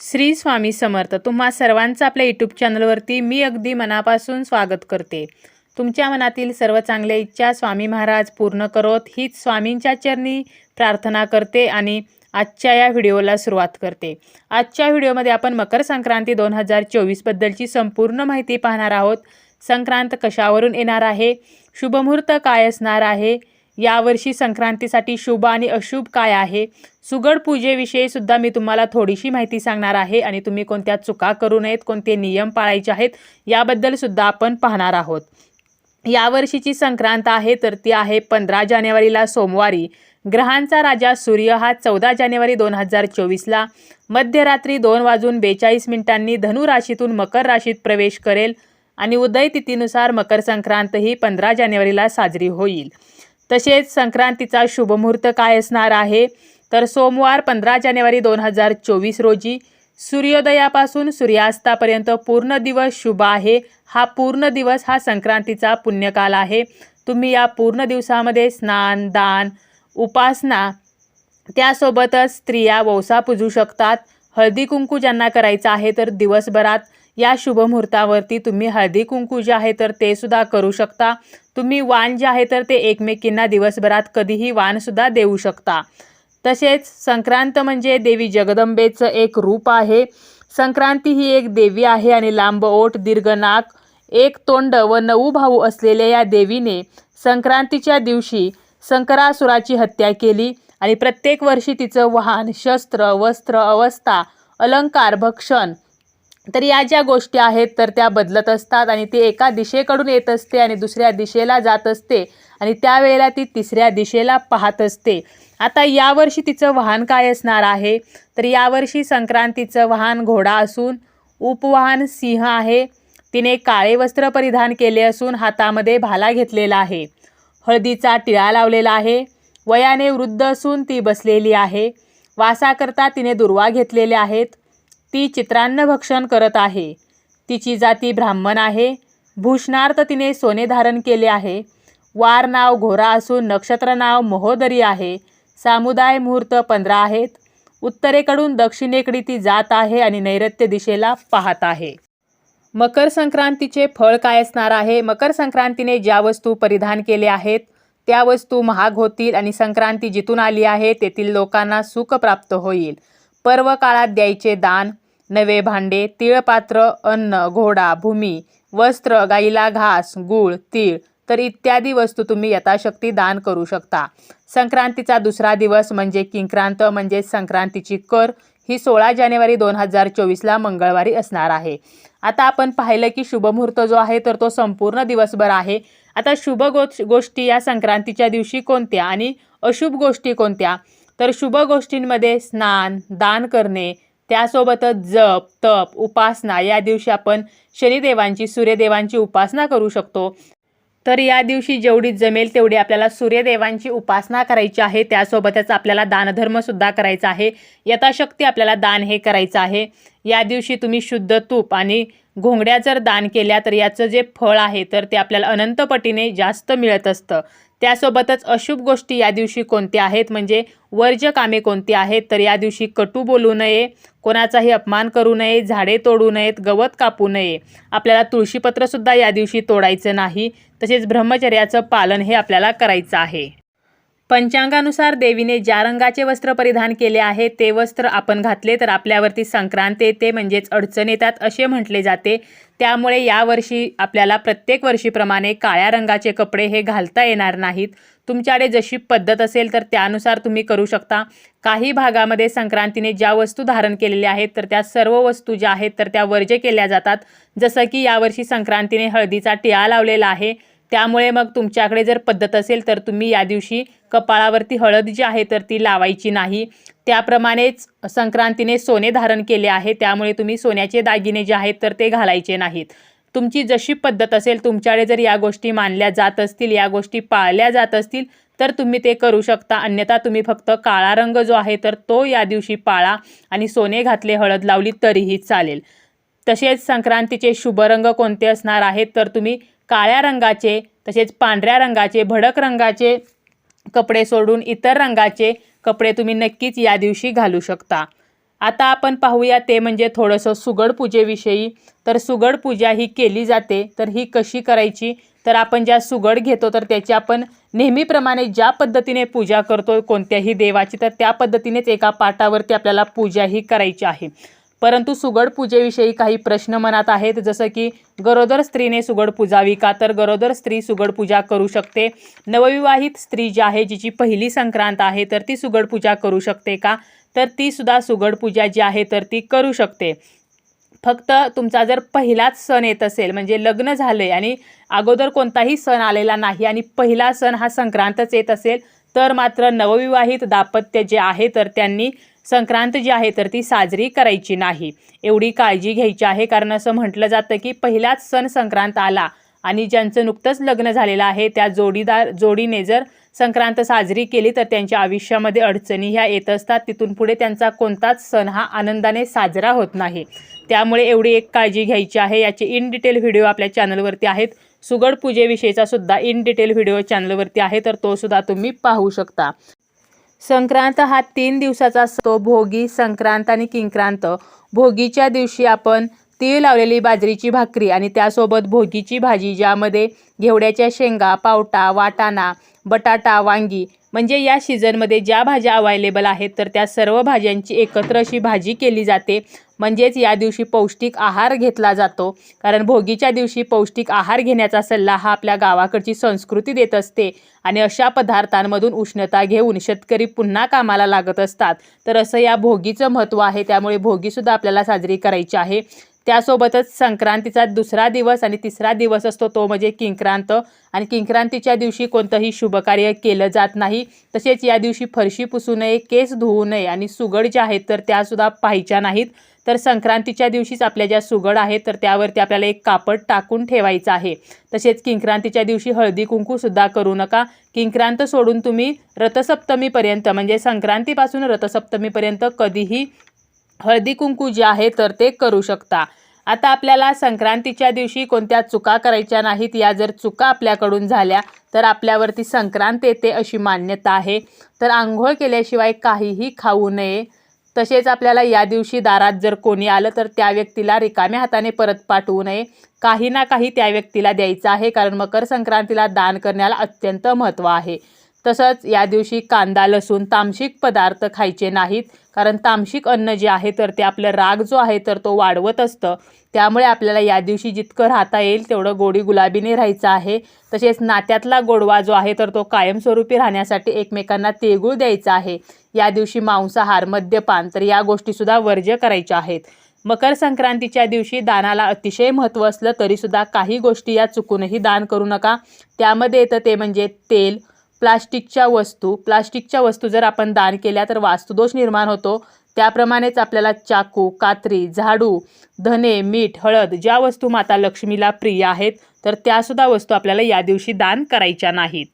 श्री स्वामी समर्थ तुम्हा सर्वांचं आपल्या यूट्यूब चॅनलवरती मी अगदी मनापासून स्वागत करते. तुमच्या मनातील सर्व चांगल्या इच्छा स्वामी महाराज पूर्ण करोत हीच स्वामींच्या चरणी प्रार्थना करते आणि आजच्या या व्हिडिओला सुरुवात करते. आजच्या व्हिडिओमध्ये आपण मकर संक्रांती दोन हजार चोवीसबद्दलची संपूर्ण माहिती पाहणार आहोत. संक्रांत कशावरून येणार आहे? शुभमुहूर्त काय असणार आहे? यावर्षी संक्रांतीसाठी शुभ आणि अशुभ काय आहे? सुगड पूजेविषयी सुद्धा मी तुम्हाला थोडीशी माहिती सांगणार आहे आणि तुम्ही कोणत्या चुका करू नयेत कोणते नियम पाळायचे आहेत याबद्दल सुद्धा आपण पाहणार आहोत. यावर्षीची संक्रांत आहे तर ती आहे पंधरा जानेवारीला सोमवारी. ग्रहांचा राजा सूर्य हा चौदा जानेवारी दोन हजार चोवीसला. मध्यरात्री दोन वाजून बेचाळीस मिनिटांनी धनु राशीतून मकर राशीत प्रवेश करेल आणि उदय तिथीनुसार मकर संक्रांत ही पंधरा जानेवारीला साजरी होईल. तसेच संक्रांतीचा शुभमुहूर्त काय असणार आहे? तर सोमवार पंधरा जानेवारी दोन हजार चोवीस रोजी सूर्योदयापासून सूर्यास्तापर्यंत पूर्ण दिवस शुभ आहे. हा पूर्ण दिवस हा संक्रांतीचा पुण्यकाल आहे. तुम्ही या पूर्ण दिवसामध्ये स्नान दान उपासना त्यासोबतच स्त्रिया वौसा पूजू शकतात. हळदी कुंकू ज्यांना करायचं आहे तर दिवसभरात या शुभमुहूर्तावरती तुम्ही हळदी कुंकू जे आहे तर ते सुद्धा करू शकता. तुम्ही वाण जे आहे तर ते एकमेकींना दिवसभरात कधीही वाणसुद्धा देऊ शकता. तसेच संक्रांत म्हणजे देवी जगदंबेचं एक रूप आहे. संक्रांती ही एक देवी आहे आणि लांब ओठ दीर्घ नाक एक तोंड व नऊ भाऊ असलेल्या या देवीने संक्रांतीच्या दिवशी संकरासुराची हत्या केली आणि प्रत्येक वर्षी तिचं वाहन शस्त्र वस्त्र अवस्था अलंकार भक्षण तर या ज्या गोष्टी आहेत तर त्या बदलत असतात आणि ती एका दिशेकडून येत असते आणि दुसऱ्या दिशेला जात असते आणि त्यावेळेला ती तिसऱ्या दिशेला पाहत असते. आता यावर्षी तिचं वाहन काय असणार आहे? तर यावर्षी संक्रांतीचं वाहन घोडा असून उपवाहन सिंह आहे. तिने काळे वस्त्र परिधान केले असून हातामध्ये भाला घेतलेला आहे. हळदीचा टिळा लावलेला आहे. वयाने वृद्ध असून ती बसलेली आहे. वासाकरता तिने दुर्वा घेतलेले आहेत. ती चित्रान्न भक्षण करत आहे. तिची जाती ब्राह्मण आहे. भूषणार्थ तिने सोने धारण केले आहे. वार नाव घोरा असून नक्षत्र नाव महोदरी आहे. सामुदाय मुहूर्त पंधरा आहेत. उत्तरेकडून दक्षिणेकडे ती जात आहे आणि नैऋत्य दिशेला पाहत आहे. मकर संक्रांतीचे फळ काय असणार आहे? मकर संक्रांतीने ज्या वस्तू परिधान केले आहेत त्या वस्तू महाग होतील आणि संक्रांती जिथून आली आहे तेथील लोकांना सुख प्राप्त होईल. पर्व काळात द्यायचे दान नवे भांडे तिळपात्र अन्न घोडा भूमी वस्त्र गाईला घास गूळ तीळ तर इत्यादी वस्तू तुम्ही यथाशक्ती दान करू शकता. संक्रांतीचा दुसरा दिवस म्हणजे किंक्रांत म्हणजे संक्रांतीची कर ही सोळा जानेवारी दोन हजार चोवीसला मंगळवारी असणार आहे. आता आपण पाहिलं की शुभमुहूर्त जो आहे तर तो संपूर्ण दिवसभर आहे. आता शुभ गो गोष्टी या संक्रांतीच्या दिवशी कोणत्या आणि अशुभ गोष्टी कोणत्या? तर शुभ गोष्टींमध्ये स्नान दान करणे त्यासोबतच जप तप उपासना या दिवशी आपण शनिदेवांची सूर्यदेवांची उपासना करू शकतो. तर या दिवशी जेवढी जमेल तेवढी आपल्याला सूर्यदेवांची उपासना करायची आहे. त्यासोबतच आपल्याला दानधर्मसुद्धा करायचा आहे. यथाशक्ती आपल्याला दान हे करायचं आहे. या दिवशी तुम्ही शुद्ध तूप आणि घोंगड्या जर दान केल्या तर याचं जे फळ आहे तर ते आपल्याला अनंतपटीने जास्त मिळत असतं. त्यासोबतच अशुभ गोष्टी या दिवशी कोणत्या आहेत? म्हणजे वर्ज कामे कोणती आहेत? तर या दिवशी कटू बोलू नये कोणाचाही अपमान करू नये झाडे तोडू नयेत गवत कापू नये. आपल्याला तुळशीपत्रसुद्धा या दिवशी तोडायचं नाही. तसेच ब्रह्मचर्याचं पालन हे आपल्याला करायचं आहे. पंचांगानुसार देवीने ज्या रंगाचे वस्त्र परिधान केले आहे ते वस्त्र आपण घातले तर आपल्यावरती संक्रांत येते म्हणजेच अडचण येतात असे म्हटले जाते. त्यामुळे यावर्षी आपल्याला प्रत्येक वर्षीप्रमाणे काळ्या रंगाचे कपडे हे घालता येणार नाहीत. तुमच्याकडे जशी पद्धत असेल तर त्यानुसार तुम्ही करू शकता. काही भागामध्ये संक्रांतीने ज्या वस्तू धारण केलेल्या आहेत तर त्या सर्व वस्तू ज्या आहेत तर त्या वर्ज्य केल्या जातात. जसं की यावर्षी संक्रांतीने हळदीचा टिळा लावलेला आहे. त्यामुळे मग तुमच्याकडे जर पद्धत असेल तर तुम्ही या दिवशी कपाळावरती हळद जी आहे तर ती लावायची नाही. त्याप्रमाणेच संक्रांतीने सोने धारण केले आहे त्यामुळे तुम्ही सोन्याचे दागिने जे आहेत तर ते घालायचे नाहीत. तुमची जशी पद्धत असेल तुमच्याकडे जर या गोष्टी मानल्या जात असतील या गोष्टी पाळल्या जात असतील तर तुम्ही ते करू शकता. अन्यथा तुम्ही फक्त काळा रंग जो आहे तर तो या दिवशी पाळा आणि सोने घातले हळद लावली तरीही चालेल. तसेच संक्रांतीचे शुभ रंग कोणते असणार आहेत तर तुम्ही काळ्या रंगाचे तसेच पांढऱ्या रंगाचे भडक रंगाचे कपडे सोडून इतर रंगाचे कपडे तुम्ही नक्कीच या दिवशी घालू शकता. आता आपण पाहूया ते म्हणजे थोडंसं सुगड पूजेविषयी. तर सुगड पूजा ही केली जाते तर ही कशी करायची? तर आपण ज्या सुगड घेतो तर त्याची आपण नेहमीप्रमाणे ज्या पद्धतीने पूजा करतो कोणत्याही देवाची तर त्या पद्धतीनेच एका पाटावरती आपल्याला पूजा ही करायची आहे. परंतु सुगड पूजेविषयी काही प्रश्न मनात आहेत जसं की गरोदर स्त्रीने सुगड पूजावी का? तर गरोदर स्त्री सुगड पूजा करू शकते. नवविवाहित स्त्री जी आहे जिची पहिली संक्रांत आहे तर ती सुगड पूजा करू शकते का? तर ती सुद्धा सुगड पूजा जी आहे तर ती करू शकते. फक्त तुमचा जर पहिलाच सण येत असेल म्हणजे लग्न झाले आणि अगोदर कोणताही सण आलेला नाही आणि पहिला सण हा संक्रांतच येत असेल तर मात्र नवविवाहित दाम्पत्य जे आहे तर त्यांनी संक्रांत जी आहे तर ती साजरी करायची नाही. एवढी काळजी घ्यायची आहे कारण असं म्हटलं जातं की पहिलाच सण संक्रांत आला आणि ज्यांचं नुकतंच लग्न झालेलं आहे त्या जोडीदार जोडीने जर संक्रांत साजरी केली तर त्यांच्या आयुष्यामध्ये अडचणी ह्या येत असतात. तिथून पुढे त्यांचा कोणताच सण हा आनंदाने साजरा होत नाही. त्यामुळे एवढी एक काळजी घ्यायची आहे. याचे इन डिटेल व्हिडिओ आपल्या चॅनलवरती आहेत. सुगड पूजेविषयीचा सुद्धा इन डिटेल व्हिडिओ चॅनलवरती आहे तर तो सुद्धा तुम्ही पाहू शकता. संक्रांत हा तीन दिवसाचा असतो. भोगी संक्रांत आणि किंक्रांत. भोगीच्या दिवशी आपण तीळ लावलेली बाजरीची भाकरी आणि त्यासोबत भोगीची भाजी ज्यामध्ये घेवड्याच्या शेंगा पावटा वाटाणा बटाटा वांगी म्हणजे या सीझनमध्ये ज्या भाज्या अवायलेबल आहेत तर त्या सर्व भाज्यांची एकत्र अशी भाजी केली जाते. म्हणजेच या दिवशी पौष्टिक आहार घेतला जातो. कारण भोगीच्या दिवशी पौष्टिक आहार घेण्याचा सल्ला हा आपल्या गावाकडची संस्कृती देत असते. आणि अशा पदार्थांमधून उष्णता घेऊन शेतकरी पुन्हा कामाला लागत असतात. तर असं या भोगीचं महत्त्व आहे. त्यामुळे भोगीसुद्धा आपल्याला साजरी करायची आहे. त्यासोबतच संक्रांतीचा दुसरा दिवस आणि तिसरा दिवस असतो तो म्हणजे किंक्रांत. आणि किंक्रांतीच्या दिवशी कोणतंही शुभकार्य केलं जात नाही. तसेच या दिवशी फरशी पुसू नये केस धुवू नये आणि सुगड ज्या आहेत तर त्यासुद्धा पाहायच्या नाहीत. तर संक्रांतीच्या दिवशीच आपल्या ज्या सुगड आहेत तर त्यावरती आपल्याला एक कापड टाकून ठेवायचं आहे. तसेच किंक्रांतीच्या दिवशी हळदी कुंकूसुद्धा करू नका. किंक्रांत सोडून तुम्ही रथसप्तमीपर्यंत म्हणजे संक्रांतीपासून रथसप्तमीपर्यंत कधीही हळदी कुंकू जे आहे तर ते करू शकता. आता आपल्याला संक्रांतीच्या दिवशी कोणत्या चुका करायच्या नाहीत या जर चुका आपल्याकडून झाल्या तर आपल्यावरती संक्रांत येते अशी मान्यता आहे. तर आंघोळ केल्याशिवाय काहीही खाऊ नये. तसेच आपल्याला या दिवशी दारात जर कोणी आलं तर त्या व्यक्तीला रिकाम्या हाताने परत पाठवू नये. काही ना काही त्या व्यक्तीला द्यायचं आहे कारण मकर संक्रांतीला दान करण्याला अत्यंत महत्त्व आहे. तसंच या दिवशी कांदा लसूण तामशिक पदार्थ खायचे नाहीत. कारण तामशिक अन्न जे आहे तर ते आपलं राग जो आहे तर तो वाढवत असतं. त्यामुळे आपल्याला या दिवशी जितकं राहता येईल तेवढं गोडी गुलाबीने राहायचं आहे. तसेच नात्यातला गोडवा जो आहे तर तो कायमस्वरूपी राहण्यासाठी एकमेकांना तिळगुळ द्यायचा आहे. या दिवशी मांसाहार मद्यपान तर या गोष्टीसुद्धा वर्ज्य करायच्या आहेत. मकर संक्रांतीच्या दिवशी दानाला अतिशय महत्त्व असलं तरीसुद्धा काही गोष्टी या चुकूनही दान करू नका. त्यामध्ये येतं ते म्हणजे तेल प्लास्टिकच्या वस्तू प्लास्टिकच्या वस्तू जर आपण दान केल्या तर वास्तुदोष निर्माण होतो. त्याप्रमाणेच आपल्याला चाकू कात्री झाडू धने मीठ हळद ज्या वस्तू माता लक्ष्मीला प्रिय आहेत तर त्यासुद्धा वस्तू आपल्याला या दिवशी दान करायच्या नाहीत.